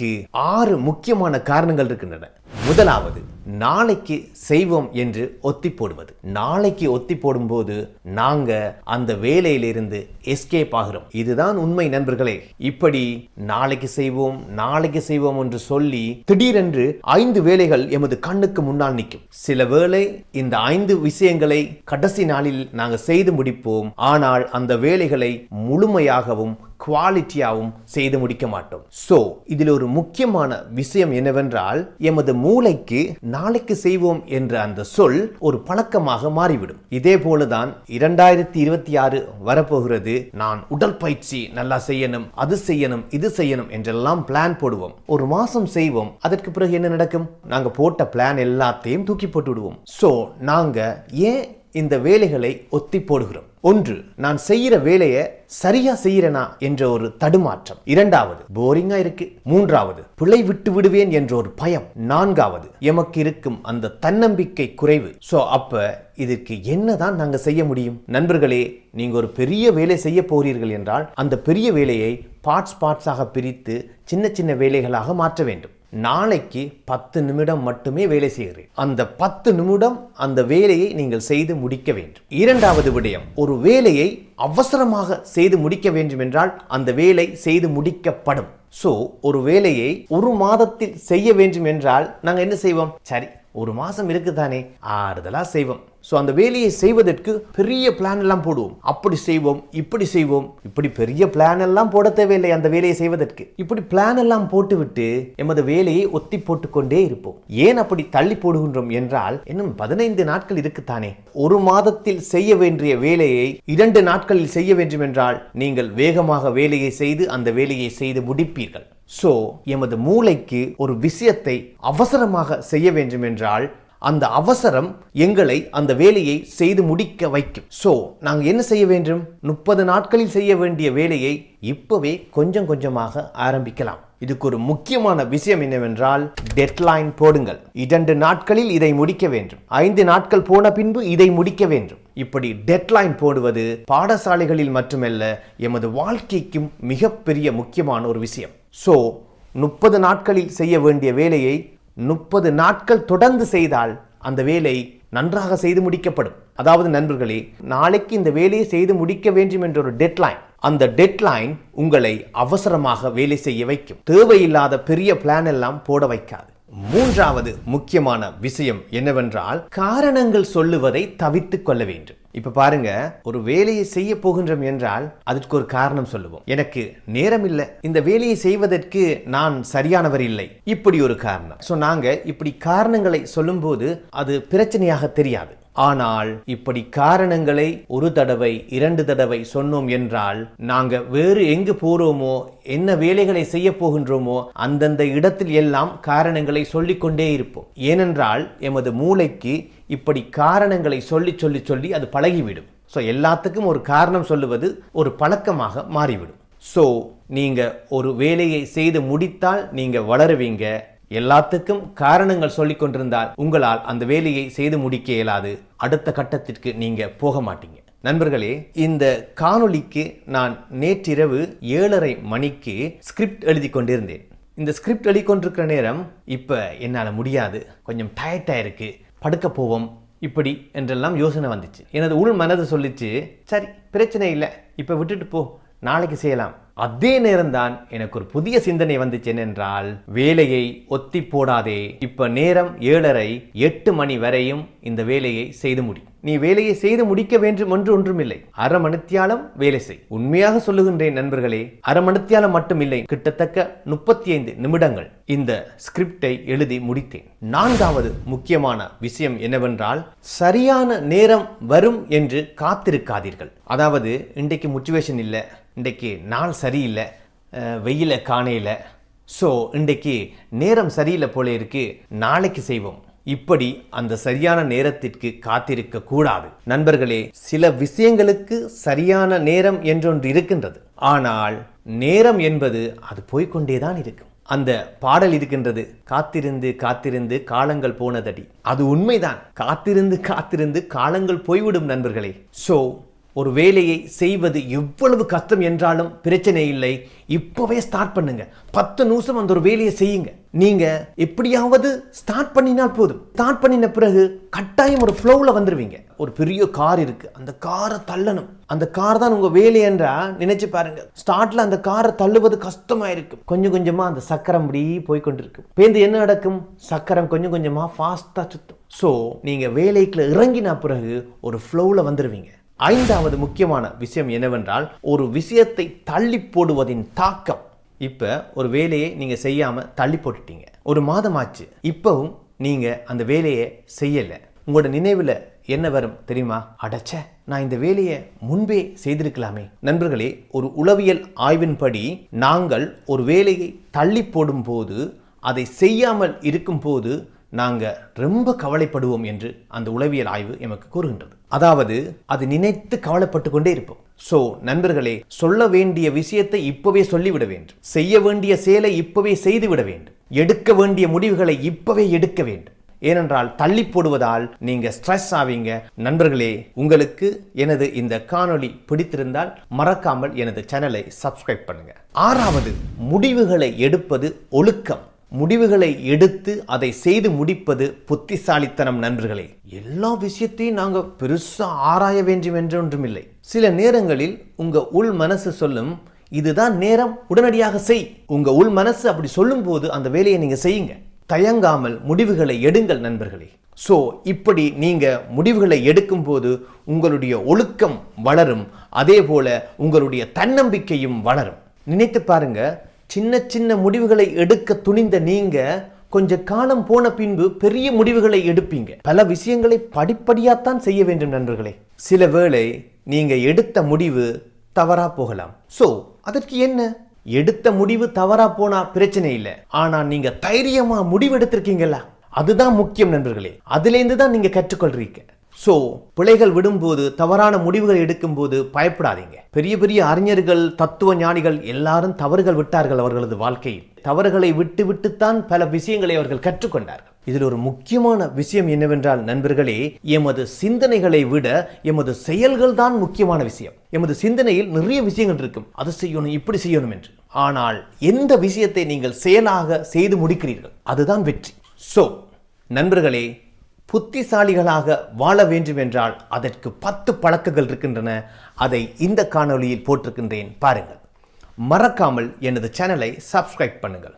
இதற்கு ஆறு முக்கியமான காரணங்கள் இருக்கின்றன. முதலாவது நாளைக்கு செய்வோம் என்று ஒத்தி போடுவது நாளைக்கு ஒத்தி போடும்போது நாங்க அந்த வேலையிலிருந்து எஸ்கேப் ஆகிறோம். இதுதான் உண்மை நண்பர்களே. இப்படி நாளைக்கு செய்வோம் நாளைக்கு செய்வோம் என்று சொல்லி திடீரென்று ஐந்து வேலைகள் எமது கண்ணுக்கு முன்னால் நிற்கும். சில வேளை இந்த ஐந்து விஷயங்களை கடைசி நாளில் நாங்கள் செய்து முடிப்போம். ஆனால் அந்த வேலைகளை முழுமையாகவும் குவாலிட்டியாகவும் செய்து முடிக்க மாட்டோம். ஸோ இதில் ஒரு முக்கியமான விஷயம் என்னவென்றால் எமது மூளைக்கு நாளைக்கு செய்வோம் என்ற அந்த சொல் ஒரு பழக்கமாக மாறிவிடும். இதே போலதான் இரண்டாயிரத்தி இருபத்தி ஆறு வரப்போகிறது. நான் உடற்பயிற்சி நல்லா செய்யணும் அது செய்யணும் இது செய்யணும் என்றெல்லாம் பிளான் போடுவோம். ஒரு மாசம் செய்வோம் அதற்கு பிறகு என்ன நடக்கும்? நாங்க போட்ட பிளான் எல்லாத்தையும் தூக்கி போட்டு விடுவோம். ஸோ நாங்க ஏன் இந்த வேலைகளை ஒத்தி போடுகிறோம். ஒன்று நான் செய்யற வேலையை சரியா செய்யறனா என்ற ஒரு தடுமாற்றம். இரண்டாவது போரிங்கா இருக்கு. மூன்றாவது பிழை விட்டு விடுவேன் என்ற ஒரு பயம். நான்காவது எமக்கு இருக்கும் அந்த தன்னம்பிக்கை குறைவு. சோ அப்ப இதற்கு என்னதான் நாங்க செய்ய முடியும்? நண்பர்களே நீங்க ஒரு பெரிய வேலை செய்ய போகிறீர்கள் என்றால் அந்த பெரிய வேலையை பார்ட்ஸ் பார்ட்ஸாக பிரித்து சின்ன சின்ன வேலைகளாக மாற்ற வேண்டும். நாளைக்கு பத்து நிமிடம் மட்டுமே வேலை செய்கிறேன். அந்த பத்து நிமிடம் அந்த வேலையை நீங்கள் செய்து முடிக்க வேண்டும். இரண்டாவது விடயம் ஒரு வேலையை அவசரமாக செய்து முடிக்க வேண்டும் என்றால் அந்த வேலை செய்து முடிக்கப்படும். சோ ஒரு வேலையை ஒரு மாதத்தில் செய்ய வேண்டும் என்றால் நாங்கள் என்ன செய்வோம்? சரி ஒரு மாதம் இருக்குதானே ஆறுதலாக செய்வோம். ஸோ அந்த வேலையை செய்வதற்கு பெரிய பிளான் எல்லாம் போடுவோம். அப்படி செய்வோம் இப்படி செய்வோம். இப்படி பெரிய பிளான் எல்லாம் போட தேவையில்லை அந்த வேலையை செய்வதற்கு. இப்படி பிளான் எல்லாம் போட்டுவிட்டு எமது வேலையை ஒத்தி போட்டுக்கொண்டே இருப்போம். ஏன் அப்படி தள்ளி போடுகின்றோம் என்றால் இன்னும் பதினைந்து நாட்கள் இருக்குத்தானே. ஒரு மாதத்தில் செய்ய வேண்டிய வேலையை இரண்டு நாட்களில் செய்ய வேண்டும் என்றால் நீங்கள் வேகமாக வேலையை செய்து அந்த வேலையை செய்து முடிப்பீர்கள். சோ எமது மூளைக்கு ஒரு விஷயத்தை அவசரமாக செய்ய வேண்டும் என்றால் அந்த அவசரம் எங்களை அந்த வேலையை செய்து முடிக்க வைக்கும். ஸோ நாங்கள் என்ன செய்ய வேண்டும்? முப்பது நாட்களில் செய்ய வேண்டிய வேலையை இப்போவே கொஞ்சம் கொஞ்சமாக ஆரம்பிக்கலாம். இதுக்கு ஒரு முக்கியமான விஷயம் என்னவென்றால் டெட்லைன் போடுங்கள். இரண்டு நாட்களில் இதை முடிக்க வேண்டும். ஐந்து நாட்கள் போன பின்பு இதை முடிக்க வேண்டும். இப்படி டெட்லைன் போடுவது பாடசாலைகளில் மட்டுமல்ல எமது வாழ்க்கைக்கும் மிகப்பெரிய முக்கியமான ஒரு விஷயம். ஸோ முப்பது நாட்களில் செய்ய வேண்டிய வேலையை முப்பது நாட்கள் தொடர்ந்து செய்தால் அந்த வேலை நன்றாக செய்து முடிக்கப்படும். அதாவது நண்பர்களே நாளைக்கு இந்த வேலையை செய்து முடிக்க வேண்டும் என்ற ஒரு டெட்லைன் அந்த டெட்லைன் உங்களை அவசரமாக வேலை செய்ய வைக்கும். தேவையில்லாத பெரிய பிளான் எல்லாம் போட வைக்காது. மூன்றாவது முக்கியமான விஷயம் என்னவென்றால் காரணங்கள் சொல்லுவதை தவித்துக் கொள்ள வேண்டும். இப்ப பாருங்க ஒரு வேலையை செய்ய போகின்றோம் என்றால் அதற்கு ஒரு காரணம் சொல்லுவோம். எனக்கு நேரம் இல்லை. இந்த வேலையை செய்வதற்கு நான் சரியானவர் இல்லை. இப்படி ஒரு காரணம். சோ நாங்க இப்படி காரணங்களை சொல்லும்போது அது பிரச்சனையாக தெரியாது. ஆனால் இப்படி காரணங்களை ஒரு தடவை இரண்டு தடவை சொன்னோம் என்றால் நாங்க வேறு எங்கு போறோமோ என்ன வேலைகளை செய்ய போகின்றோமோ அந்தந்த இடத்தில் எல்லாம் காரணங்களை சொல்லிக்கொண்டே இருப்போம். ஏனென்றால் எமது மூளைக்கு இப்படி காரணங்களை சொல்லி சொல்லி சொல்லி அது பழகிவிடும். ஸோ எல்லாத்துக்கும் ஒரு காரணம் சொல்லுவது ஒரு பழக்கமாக மாறிவிடும். ஸோ நீங்க ஒரு வேலையை செய்து முடித்தால் நீங்க வளருவீங்க. எல்லாத்துக்கும் காரணங்கள் சொல்லிக் கொண்டிருந்தால் உங்களால் அந்த வேலையை செய்து முடிக்க இயலாது. அடுத்த கட்டத்திற்கு நீங்க போக மாட்டீங்க. நண்பர்களே இந்த காணொளிக்கு நான் நேற்றிரவு ஏழரை மணிக்கு ஸ்கிரிப்ட் எழுதி கொண்டிருந்தேன். இந்த ஸ்கிரிப்ட் எழுதி கொண்டிருக்கிற நேரம் இப்போ என்னால் முடியாது. கொஞ்சம் டயர்டாக இருக்கு. படுக்க போவோம். இப்படி என்றெல்லாம் யோசனை வந்துச்சு. எனது உள் மனது சொல்லிச்சு சரி பிரச்சனை இல்லை. இப்போ விட்டுட்டு போ. நாளைக்கு செய்யலாம். அதே நேரம்தான் எனக்கு ஒரு புதிய சிந்தனை வந்துச்சு என்னென்றால் வேலையை ஒத்தி போடாதே. இப்ப நேரம் ஏழரை எட்டு மணி வரையும் இந்த வேலையை செய்து முடி. நீ வேலையை செய்து முடிக்க வேண்டும் என்று ஒன்றுமில்லை. அரை மணித்தியாலம் வேலை செய். உண்மையாக சொல்லுகின்றேன் நண்பர்களே அரை மணித்தியாலம் மட்டும் இல்லை முப்பத்தி ஐந்து நிமிடங்கள் இந்த ஸ்கிரிப்டை எழுதி முடித்தேன். நான்காவது முக்கியமான விஷயம் என்னவென்றால் சரியான நேரம் வரும் என்று காத்திருக்காதீர்கள். அதாவது இன்றைக்கு முச்சுவேஷன் இல்லை. இன்றைக்கு நாள் சரியில்லை வெயில காணையில். ஸோ இன்றைக்கு நேரம் சரியில்லை போல இருக்கு. நாளைக்கு செய்வோம். இப்படி அந்த சரியான நேரத்திற்கு காத்திருக்க கூடாது. நண்பர்களே சில விஷயங்களுக்கு சரியான நேரம் என்றொன்று இருக்கின்றது. ஆனால் நேரம் என்பது அது போய்க்கொண்டேதான் இருக்கும். அந்த பாடல் இருக்கின்றது காத்திருந்து காத்திருந்து காலங்கள் போனதடி. அது உண்மைதான். காத்திருந்து காத்திருந்து காலங்கள் போய்விடும் நண்பர்களே. ஸோ ஒரு வேலையை செய்வது எவ்வளவு கஷ்டம் என்றாலும் பிரச்சனை இல்லை. இப்போவே ஸ்டார்ட் பண்ணுங்க. பத்து நிமிஷம் அந்த ஒரு வேலையை செய்யுங்க. நீங்க எப்படியாவது ஸ்டார்ட் பண்ணினால் போதும். ஸ்டார்ட் பண்ணின பிறகு கட்டாயம் ஒரு ஃப்ளோவில் வந்துடுவீங்க ஒரு பெரிய கார் இருக்கு. அந்த காரை தள்ளணும். அந்த கார் தான் உங்க வேலை என்றா நினைச்சு பாருங்க. ஸ்டார்ட்ல அந்த காரை தள்ளுவது கஷ்டமா இருக்கும். கொஞ்சம் கொஞ்சமா அந்த சக்கரம் அப்படி போய் கொண்டிருக்கும். பேந்து என்ன நடக்கும்? சக்கரம் கொஞ்சம் கொஞ்சமா ஃபாஸ்டா சுத்தும். ஸோ நீங்க வேலைக்குள்ள இறங்கின பிறகு ஒரு ஃப்ளோவில் வந்துடுவீங்க ஐந்தாவது முக்கியமான விஷயம் என்னவென்றால் ஒரு விஷயத்தை தள்ளி போடுவதின் தாக்கம். இப்போ ஒரு வேலையை நீங்கள் செய்யாமல் தள்ளி போட்டுட்டீங்க. ஒரு மாதமாச்சு. இப்போவும் நீங்கள் அந்த வேலையை செய்யலை. உங்களோட நினைவில் என்ன வரும் தெரியுமா? அடச்சே நான் இந்த வேலையை முன்பே செய்திருக்கலாமே. நண்பர்களே ஒரு உளவியல் ஆய்வின்படி நாங்கள் ஒரு வேலையை தள்ளி போடும்போது அதை செய்யாமல் இருக்கும்போது நாங்கள் ரொம்ப கவலைப்படுவோம் என்று அந்த உளவியல் ஆய்வு எமக்கு கூறுகின்றது. அதாவது அது நினைத்து கவலைப்பட்டு கொண்டே இருப்போம். ஸோ நண்பர்களே சொல்ல வேண்டிய விஷயத்தை இப்பவே சொல்லிவிட வேண்டும். செய்ய வேண்டிய செயலை இப்பவே செய்துவிட வேண்டும். எடுக்க வேண்டிய முடிவுகளை இப்பவே எடுக்க வேண்டும். ஏனென்றால் தள்ளி போடுவதால் நீங்க ஸ்ட்ரெஸ் ஆவீங்க. நண்பர்களே உங்களுக்கு எனது இந்த காணொளி பிடித்திருந்தால் மறக்காமல் எனது சேனலை சப்ஸ்கிரைப் பண்ணுங்க. ஆறாவது முடிவுகளை எடுப்பது ஒழுக்கம். முடிவுகளை எடுத்து அதை செய்து முடிப்பது புத்திசாலித்தனம் நண்பர்களே. எல்லா விஷயத்தையும் நாங்கள் பெருசாக ஆராய வேண்டும் என்று ஒன்றுமில்லை. சில நேரங்களில் உங்கள் உள் மனசு சொல்லும் இதுதான் நேரம் உடனடியாக செய். உங்கள் உள் மனசு அப்படி சொல்லும்போது அந்த வேலையை நீங்கள் செய்யுங்க. தயங்காமல் முடிவுகளை எடுங்கள் நண்பர்களே. ஸோ இப்படி நீங்கள் முடிவுகளை எடுக்கும்போது உங்களுடைய ஒழுக்கம் வளரும் அதே போல உங்களுடைய தன்னம்பிக்கையும் வளரும். நினைத்து பாருங்கள் சின்ன சின்ன முடிவுகளை எடுக்க துணிந்த நீங்க கொஞ்ச காலம் போன பின்பு பெரிய முடிவுகளை எடுப்பீங்க. பல விஷயங்களை படிப்படியாத்தான் செய்ய வேண்டும் நண்பர்களே. சில வேளை நீங்க எடுத்த முடிவு தவறா போகலாம். சோ அதற்கு என்ன? எடுத்த முடிவு தவறா போனா பிரச்சனை இல்லை. ஆனா நீங்க தைரியமா முடிவு எடுத்திருக்கீங்களா? அதுதான் முக்கியம் நண்பர்களே. அதுலேருந்து தான் நீங்க கற்றுக்கொள்றீங்க. ஸோ பிழைகள் விடும்போது தவறான முடிவுகள் எடுக்கும்போது பயப்படாதீங்க. பெரிய பெரிய அறிஞர்கள் தத்துவ ஞானிகள் எல்லாரும் தவறுகள் விட்டார்கள் அவர்களது வாழ்க்கையில். தவறுகளை விட்டு விட்டுத்தான் பல விஷயங்களை அவர்கள் கற்றுக்கொண்டார்கள். இதில் ஒரு முக்கியமான விஷயம் என்னவென்றால் நண்பர்களே எமது சிந்தனைகளை விட எமது செயல்கள் தான் முக்கியமான விஷயம். எமது சிந்தனையில் நிறைய விஷயங்கள் இருக்கும். அது செய்யணும் இப்படி செய்யணும் என்று. ஆனால் எந்த விஷயத்தை நீங்கள் செயலாக செய்து முடிக்கிறீர்கள்? அதுதான் வெற்றி. ஸோ நண்பர்களே புத்திசாலிகளாக வாழ வேண்டும் என்றால் அதற்கு பத்து பழக்கங்கள் இருக்கின்றன. அதை இந்த காணொளியில் போட்டிருக்கின்றேன். பாருங்கள். மறக்காமல் எனது சேனலை சப்ஸ்கிரைப் பண்ணுங்கள்.